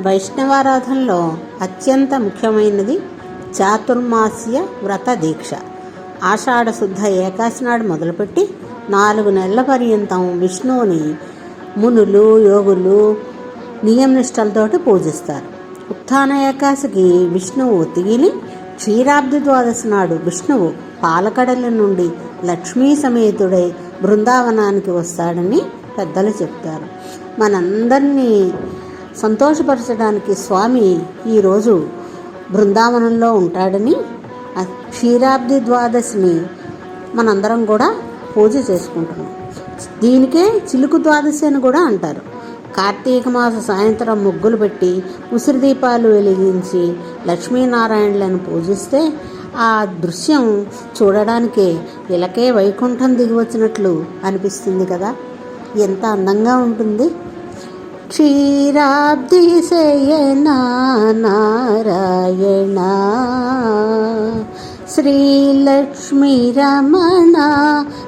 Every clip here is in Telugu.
వైష్ణవారాధనలో అత్యంత ముఖ్యమైనది చాతుర్మాస్య వ్రత దీక్ష. ఆషాఢ శుద్ధ ఏకాశి నాడు మొదలుపెట్టి నాలుగు నెలల పర్యంతం విష్ణువుని మునులు యోగులు నియమనిష్టలతోటి పూజిస్తారు. ఉత్థాన ఏకాశికి విష్ణువు తిగిలి క్షీరాబ్ది ద్వాదశి నాడు విష్ణువు పాలకడల నుండి లక్ష్మీ సమేతుడై బృందావనానికి వస్తాడని పెద్దలు చెప్తారు. మనందరినీ సంతోషపరచడానికి స్వామి ఈరోజు బృందావనంలో ఉంటాడని క్షీరాబ్ది ద్వాదశిని మనందరం కూడా పూజ చేసుకుంటున్నాం. దీనికే చిలుకు ద్వాదశి అని కూడా అంటారు. కార్తీక మాస సాయంత్రం ముగ్గులు పెట్టి ఉసిరి దీపాలు వెలిగించి లక్ష్మీనారాయణలను పూజిస్తే ఆ దృశ్యం చూడడానికే ఇలకే వైకుంఠం దిగి వచ్చినట్లు అనిపిస్తుంది కదా. ఎంత అందంగా ఉంటుంది. క్షీరాబ్ది శయనా నారాయణ. శ్రీలక్ష్మీ రమణ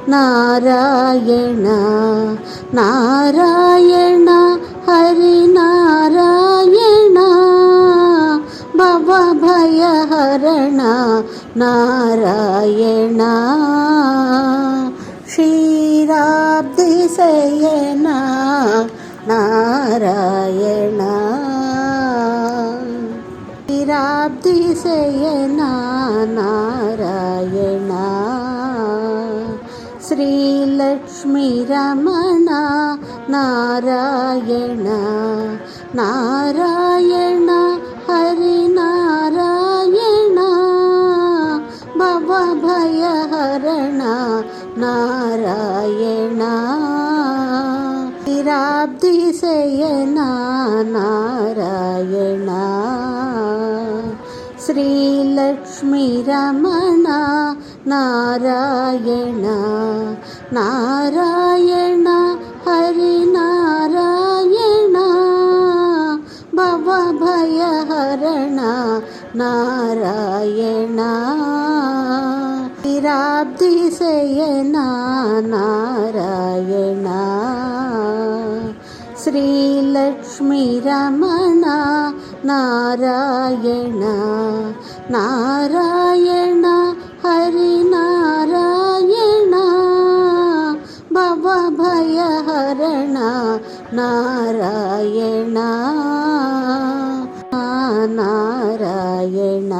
నారాయణ. నారాయణ హరి నారాయణ. భవ നാരായണ. ശയന നാരായണ. ശ്രീലക്ഷ്മി രമണ നാരായണ. നാരായണ ഹരി നാരായണ ഭവഭയഹരണ നാരായണ. അബ്ദിശയന നാരായണ. ശ്രീലക്ഷ്മി രമണ നാരായണ. നാരായണ ഹരിനാരായണ ഭവഭയഹരണ നാരായണ. തിരാബ്ദിശയന നാരായണ. श्रीलक्ष्मीरमणा नारायण नारायण हरिनारायण भवभयहरण नारायण नारायण।